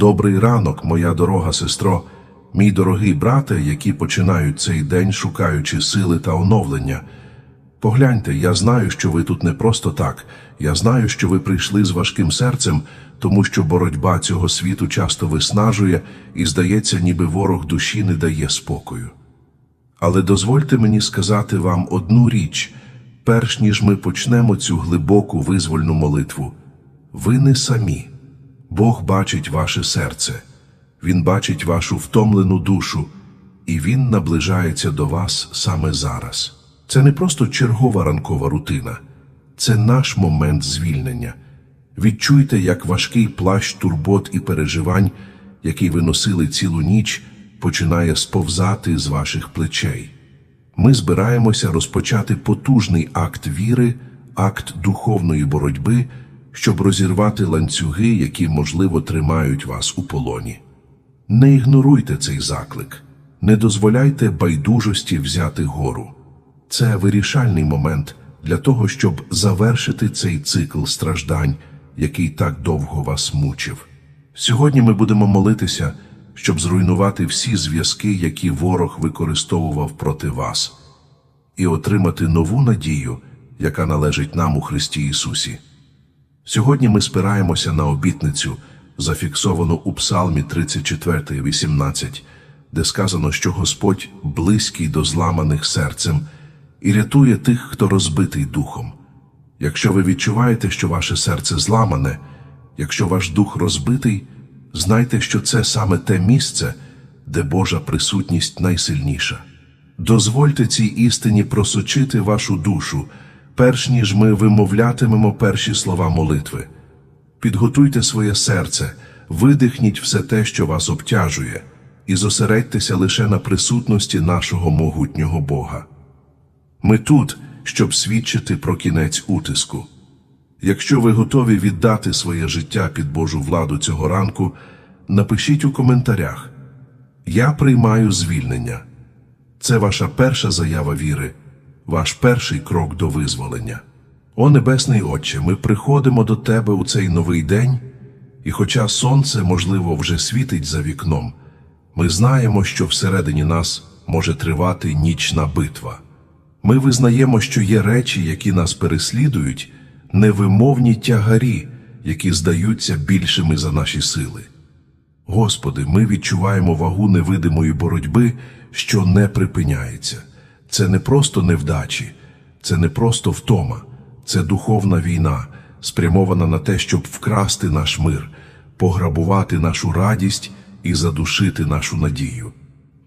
Добрий ранок, моя дорога сестро, мій дорогий брате, які починають цей день, шукаючи сили та оновлення. Погляньте, я знаю, що ви тут не просто так. Я знаю, що ви прийшли з важким серцем, тому що боротьба цього світу часто виснажує і, здається, ніби ворог душі не дає спокою. Але дозвольте мені сказати вам одну річ, перш ніж ми почнемо цю глибоку визвольну молитву. Ви не самі. Бог бачить ваше серце, Він бачить вашу втомлену душу, і Він наближається до вас саме зараз. Це не просто чергова ранкова рутина, це наш момент звільнення. Відчуйте, як важкий плащ турбот і переживань, який ви носили цілу ніч, починає сповзати з ваших плечей. Ми збираємося розпочати потужний акт віри, акт духовної боротьби, щоб розірвати ланцюги, які, можливо, тримають вас у полоні. Не ігноруйте цей заклик, не дозволяйте байдужості взяти гору. Це вирішальний момент для того, щоб завершити цей цикл страждань, який так довго вас мучив. Сьогодні ми будемо молитися, щоб зруйнувати всі зв'язки, які ворог використовував проти вас, і отримати нову надію, яка належить нам у Христі Ісусі. Сьогодні ми спираємося на обітницю, зафіксовану у Псалмі 34, 18, де сказано, що Господь близький до зламаних серцем і рятує тих, хто розбитий духом. Якщо ви відчуваєте, що ваше серце зламане, якщо ваш дух розбитий, знайте, що це саме те місце, де Божа присутність найсильніша. Дозвольте цій істині просочити вашу душу, перш ніж ми вимовлятимемо перші слова молитви. Підготуйте своє серце, видихніть все те, що вас обтяжує, і зосередьтеся лише на присутності нашого могутнього Бога. Ми тут, щоб свідчити про кінець утиску. Якщо ви готові віддати своє життя під Божу владу цього ранку, напишіть у коментарях Я приймаю звільнення. Це ваша перша заява віри, ваш перший крок до визволення. О Небесний Отче, ми приходимо до Тебе у цей новий день, і хоча сонце, можливо, вже світить за вікном, ми знаємо, що всередині нас може тривати нічна битва. Ми визнаємо, що є речі, які нас переслідують, невимовні тягарі, які здаються більшими за наші сили. Господи, ми відчуваємо вагу невидимої боротьби, що не припиняється. Це не просто невдачі, це не просто втома, це духовна війна, спрямована на те, щоб вкрасти наш мир, пограбувати нашу радість і задушити нашу надію.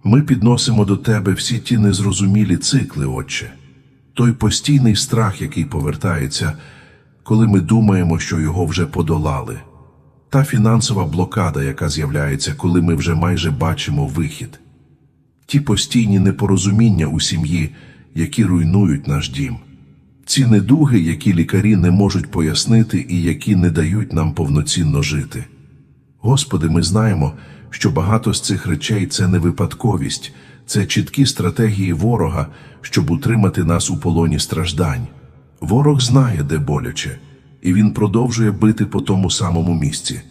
Ми підносимо до Тебе всі ті незрозумілі цикли, Отче, той постійний страх, який повертається, коли ми думаємо, що його вже подолали, та фінансова блокада, яка з'являється, коли ми вже майже бачимо вихід, ті постійні непорозуміння у сім'ї, які руйнують наш дім, ці недуги, які лікарі не можуть пояснити і які не дають нам повноцінно жити. Господи, ми знаємо, що багато з цих речей це не випадковість, це чіткі стратегії ворога, щоб утримати нас у полоні страждань. Ворог знає, де боляче, і він продовжує бити по тому самому місці,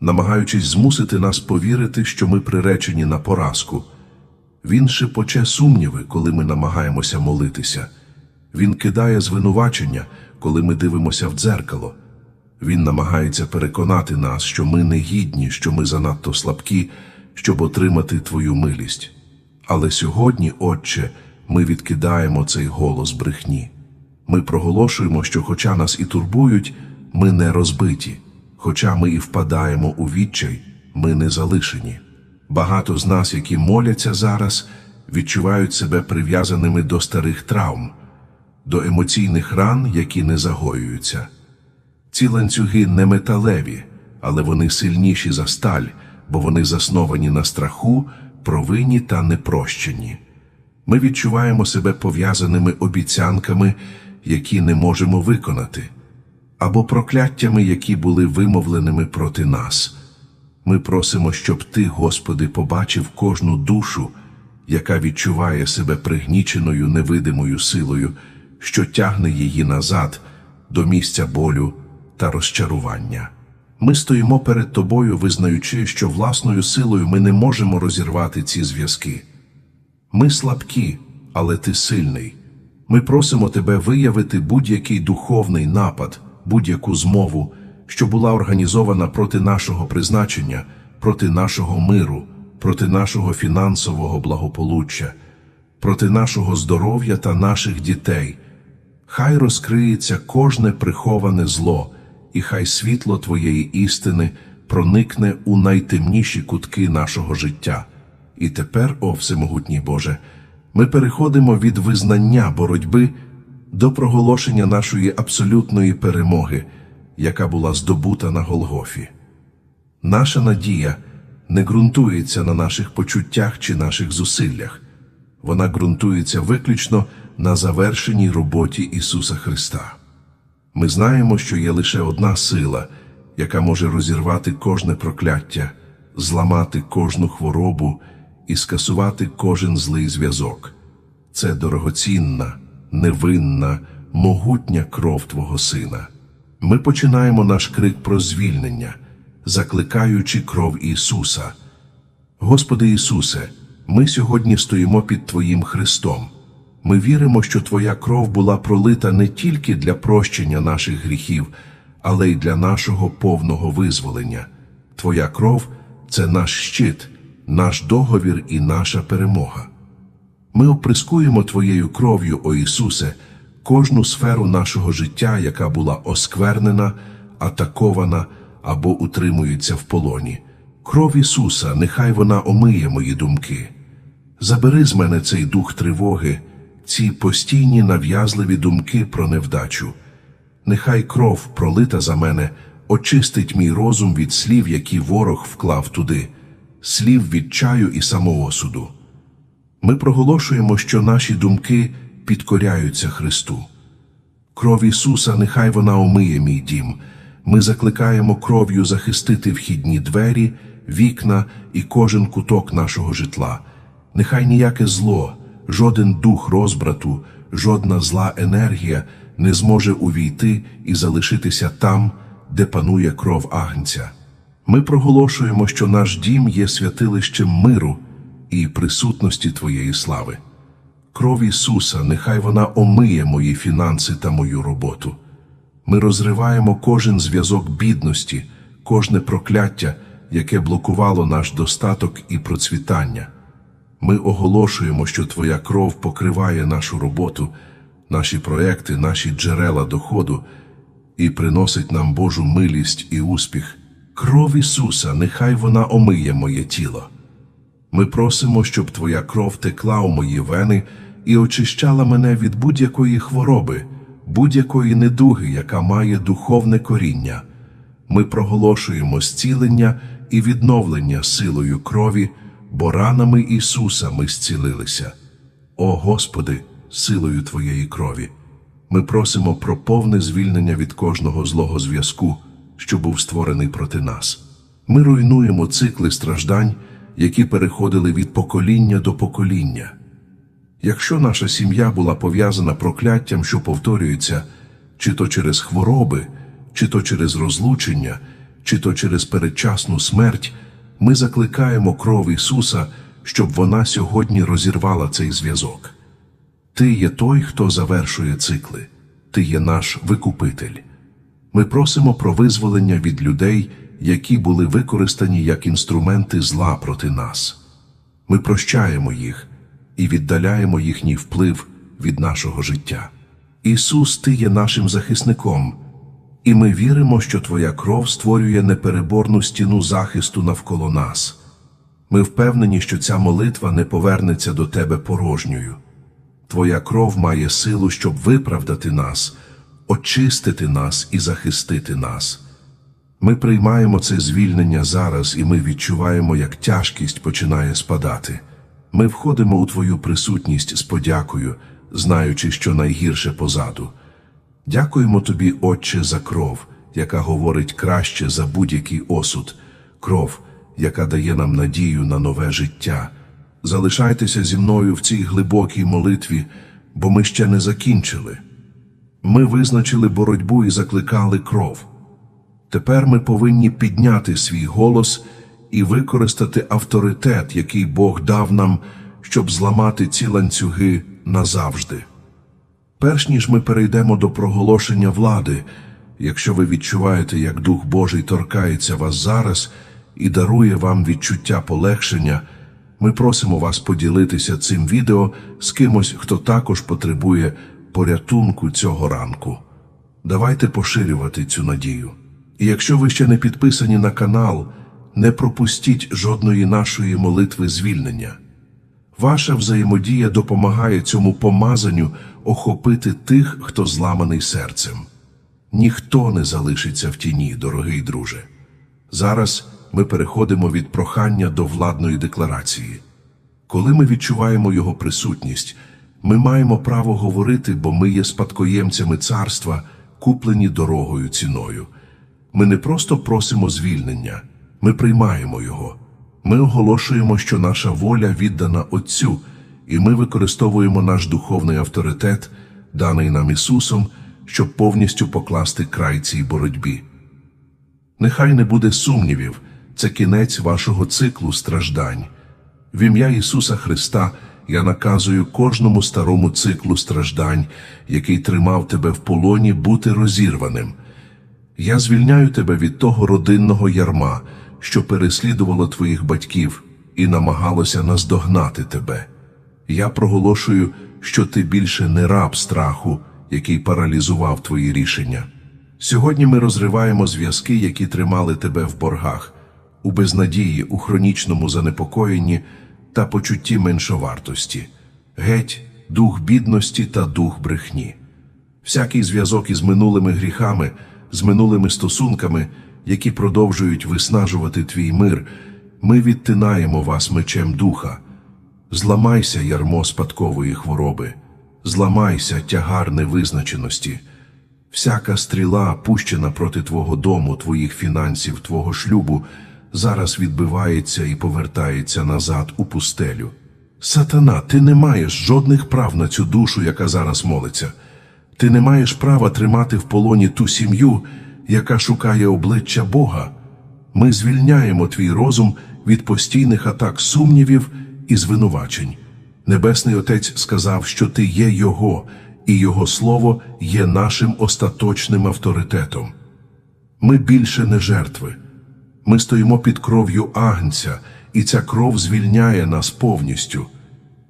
намагаючись змусити нас повірити, що ми приречені на поразку. Він шепоче сумніви, коли ми намагаємося молитися. Він кидає звинувачення, коли ми дивимося в дзеркало. Він намагається переконати нас, що ми не гідні, що ми занадто слабкі, щоб отримати Твою милість. Але сьогодні, Отче, ми відкидаємо цей голос брехні. Ми проголошуємо, що, хоча нас і турбують, ми не розбиті, хоча ми і впадаємо у відчай, ми не залишені. Багато з нас, які моляться зараз, відчувають себе прив'язаними до старих травм, до емоційних ран, які не загоюються. Ці ланцюги не металеві, але вони сильніші за сталь, бо вони засновані на страху, провині та непрощенні. Ми відчуваємо себе пов'язаними обіцянками, які не можемо виконати, або прокляттями, які були вимовленими проти нас. Ми просимо, щоб Ти, Господи, побачив кожну душу, яка відчуває себе пригніченою невидимою силою, що тягне її назад до місця болю та розчарування. Ми стоїмо перед тобою, визнаючи, що власною силою ми не можемо розірвати ці зв'язки. Ми слабкі, але ти сильний. Ми просимо тебе виявити будь-який духовний напад, будь-яку змову, що була організована проти нашого призначення, проти нашого миру, проти нашого фінансового благополуччя, проти нашого здоров'я та наших дітей. Хай розкриється кожне приховане зло, і хай світло Твоєї істини проникне у найтемніші кутки нашого життя. І тепер, о Всемогутній Боже, ми переходимо від визнання боротьби до проголошення нашої абсолютної перемоги, яка була здобута на Голгофі. Наша надія не ґрунтується на наших почуттях чи наших зусиллях. Вона ґрунтується виключно на завершеній роботі Ісуса Христа. Ми знаємо, що є лише одна сила, яка може розірвати кожне прокляття, зламати кожну хворобу і скасувати кожен злий зв'язок. Це дорогоцінна, невинна, могутня кров Твого Сина. Ми починаємо наш крик про звільнення, закликаючи кров Ісуса. Господи Ісусе, ми сьогодні стоїмо під Твоїм Христом. Ми віримо, що Твоя кров була пролита не тільки для прощення наших гріхів, але й для нашого повного визволення. Твоя кров це наш щит, наш договір і наша перемога. Ми оприскуємо Твоєю кров'ю, о Ісусе, кожну сферу нашого життя, яка була осквернена, атакована або утримується в полоні. Кров Ісуса, нехай вона омиє мої думки. Забери з мене цей дух тривоги, ці постійні нав'язливі думки про невдачу. Нехай кров, пролита за мене, очистить мій розум від слів, які ворог вклав туди, слів відчаю і самоосуду. Ми проголошуємо, що наші думки підкоряються Христу. Кров Ісуса, нехай вона омиє мій дім. Ми закликаємо кров'ю захистити вхідні двері, вікна і кожен куток нашого житла. Нехай ніяке зло, жоден дух розбрату, жодна зла енергія не зможе увійти і залишитися там, де панує кров Агнця. Ми проголошуємо, що наш дім є святилищем миру і присутності Твоєї слави. Кров Ісуса, нехай вона омиє мої фінанси та мою роботу. Ми розриваємо кожен зв'язок бідності, кожне прокляття, яке блокувало наш достаток і процвітання. Ми оголошуємо, що Твоя кров покриває нашу роботу, наші проекти, наші джерела доходу і приносить нам Божу милість і успіх. Кров Ісуса, нехай вона омиє моє тіло. Ми просимо, щоб Твоя кров текла у мої вени і очищала мене від будь-якої хвороби, будь-якої недуги, яка має духовне коріння. Ми проголошуємо зцілення і відновлення силою крові, бо ранами Ісуса ми зцілилися. О Господи, силою Твоєї крові. Ми просимо про повне звільнення від кожного злого зв'язку, що був створений проти нас. Ми руйнуємо цикли страждань, які переходили від покоління до покоління. Якщо наша сім'я була пов'язана прокляттям, що повторюється, чи то через хвороби, чи то через розлучення, чи то через передчасну смерть, ми закликаємо кров Ісуса, щоб вона сьогодні розірвала цей зв'язок. Ти є той, хто завершує цикли, ти є наш викупитель. Ми просимо про визволення від людей, які були використані як інструменти зла проти нас. Ми прощаємо їх і віддаляємо їхній вплив від нашого життя. Ісус, Ти є нашим захисником, і ми віримо, що Твоя кров створює непереборну стіну захисту навколо нас. Ми впевнені, що ця молитва не повернеться до Тебе порожньою. Твоя кров має силу, щоб виправдати нас, очистити нас і захистити нас. Ми приймаємо це звільнення зараз, і ми відчуваємо, як тяжкість починає спадати. Ми входимо у Твою присутність з подякою, знаючи, що найгірше позаду. Дякуємо Тобі, Отче, за кров, яка говорить краще за будь-який осуд, кров, яка дає нам надію на нове життя. Залишайтеся зі мною в цій глибокій молитві, бо ми ще не закінчили. Ми визначили боротьбу і закликали кров. Тепер ми повинні підняти свій голос і використати авторитет, який Бог дав нам, щоб зламати ці ланцюги назавжди. Перш ніж ми перейдемо до проголошення влади, якщо ви відчуваєте, як Дух Божий торкається вас зараз і дарує вам відчуття полегшення, ми просимо вас поділитися цим відео з кимось, хто також потребує порятунку цього ранку. Давайте поширювати цю надію. І якщо ви ще не підписані на канал, не пропустіть жодної нашої молитви звільнення. Ваша взаємодія допомагає цьому помазанню охопити тих, хто зламаний серцем. Ніхто не залишиться в тіні, дорогий друже. Зараз ми переходимо від прохання до владної декларації. Коли ми відчуваємо його присутність, ми маємо право говорити, бо ми є спадкоємцями царства, куплені дорогою ціною. Ми не просто просимо звільнення, ми приймаємо його. Ми оголошуємо, що наша воля віддана Отцю, і ми використовуємо наш духовний авторитет, даний нам Ісусом, щоб повністю покласти край цій боротьбі. Нехай не буде сумнівів, це кінець вашого циклу страждань. В ім'я Ісуса Христа я наказую кожному старому циклу страждань, який тримав тебе в полоні, бути розірваним. Я звільняю тебе від того родинного ярма, що переслідувало твоїх батьків і намагалося наздогнати тебе. Я проголошую, що ти більше не раб страху, який паралізував твої рішення. Сьогодні ми розриваємо зв'язки, які тримали тебе в боргах, у безнадії, у хронічному занепокоєнні та почутті меншовартості, геть, дух бідності та дух брехні. Всякий зв'язок із минулими гріхами, з минулими стосунками, які продовжують виснажувати твій мир, ми відтинаємо вас мечем духа. Зламайся, ярмо спадкової хвороби, зламайся, тягар невизначеності. Всяка стріла, пущена проти твого дому, твоїх фінансів, твого шлюбу, зараз відбивається і повертається назад у пустелю. Сатана, ти не маєш жодних прав на цю душу, яка зараз молиться. Ти не маєш права тримати в полоні ту сім'ю, яка шукає обличчя Бога. Ми звільняємо твій розум від постійних атак сумнівів і звинувачень. Небесний Отець сказав, що ти є Його, і Його Слово є нашим остаточним авторитетом. Ми більше не жертви. Ми стоїмо під кров'ю Агнця, і ця кров звільняє нас повністю.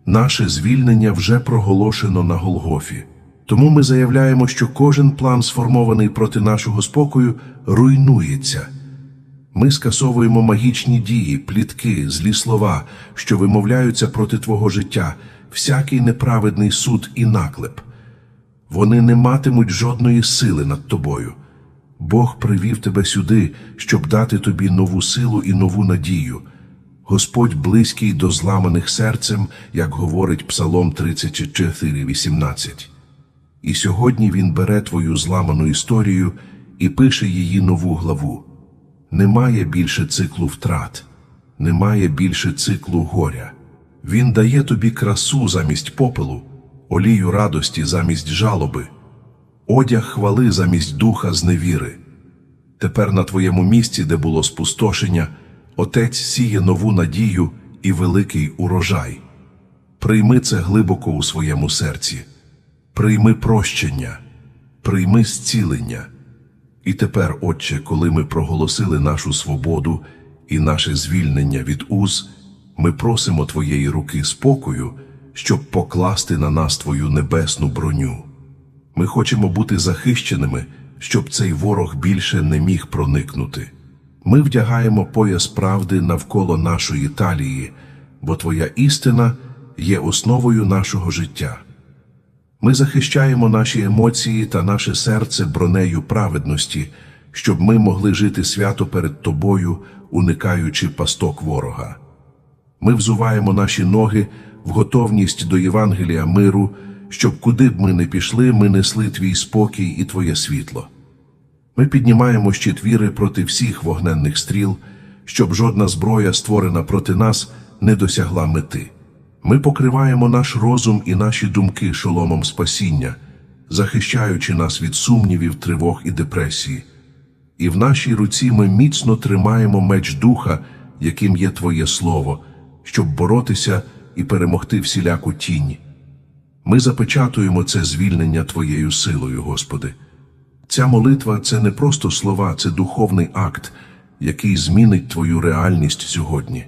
Наше звільнення вже проголошено на Голгофі. Тому ми заявляємо, що кожен план, сформований проти нашого спокою, руйнується. Ми скасовуємо магічні дії, плітки, злі слова, що вимовляються проти твого життя, всякий неправедний суд і наклеп. Вони не матимуть жодної сили над тобою. Бог привів тебе сюди, щоб дати тобі нову силу і нову надію. Господь близький до зламаних серцем, як говорить Псалом 34,18. І сьогодні Він бере твою зламану історію і пише її нову главу. Немає більше циклу втрат, немає більше циклу горя. Він дає тобі красу замість попелу, олію радості замість жалоби, одяг хвали замість духа зневіри. Тепер на твоєму місці, де було спустошення, Отець сіє нову надію і великий урожай. Прийми це глибоко у своєму серці, прийми прощення, прийми зцілення. І тепер, Отче, коли ми проголосили нашу свободу і наше звільнення від уз, ми просимо Твоєї руки спокою, щоб покласти на нас Твою небесну броню. Ми хочемо бути захищеними, щоб цей ворог більше не міг проникнути. Ми вдягаємо пояс правди навколо нашої талії, бо Твоя істина є основою нашого життя. Ми захищаємо наші емоції та наше серце бронею праведності, щоб ми могли жити свято перед Тобою, уникаючи пасток ворога. Ми взуваємо наші ноги в готовність до Євангелія миру, щоб куди б ми не пішли, ми несли Твій спокій і Твоє світло. Ми піднімаємо щит віри проти всіх вогненних стріл, щоб жодна зброя, створена проти нас, не досягла мети. Ми покриваємо наш розум і наші думки шоломом спасіння, захищаючи нас від сумнівів, тривог і депресії. І в нашій руці ми міцно тримаємо меч духа, яким є Твоє Слово, щоб боротися і перемогти всіляку тінь. Ми запечатуємо це звільнення Твоєю силою, Господи. Ця молитва це не просто слова, це духовний акт, який змінить Твою реальність сьогодні.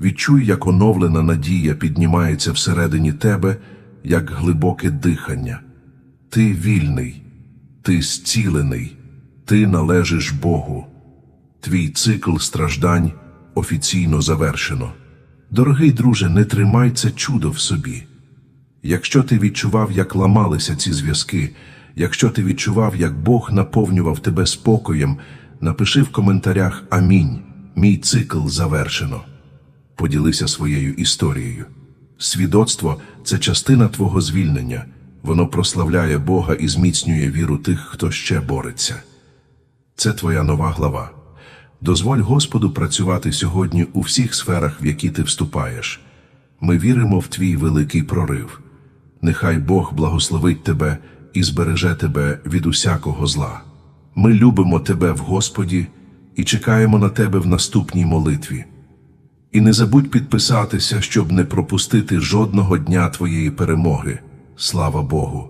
Відчуй, як оновлена надія піднімається всередині тебе, як глибоке дихання. Ти вільний, ти зцілений, ти належиш Богу. Твій цикл страждань офіційно завершено. Дорогий друже, не тримай це чудо в собі. Якщо ти відчував, як ламалися ці зв'язки, якщо ти відчував, як Бог наповнював тебе спокоєм, напиши в коментарях Амінь. Мій цикл завершено. Поділися своєю історією. Свідоцтво це частина твого звільнення. Воно прославляє Бога і зміцнює віру тих, хто ще бореться. Це твоя нова глава. Дозволь Господу працювати сьогодні у всіх сферах, в які ти вступаєш. Ми віримо в твій великий прорив. Нехай Бог благословить тебе і збереже тебе від усякого зла. Ми любимо тебе в Господі і чекаємо на тебе в наступній молитві. І не забудь підписатися, щоб не пропустити жодного дня твоєї перемоги. Слава Богу!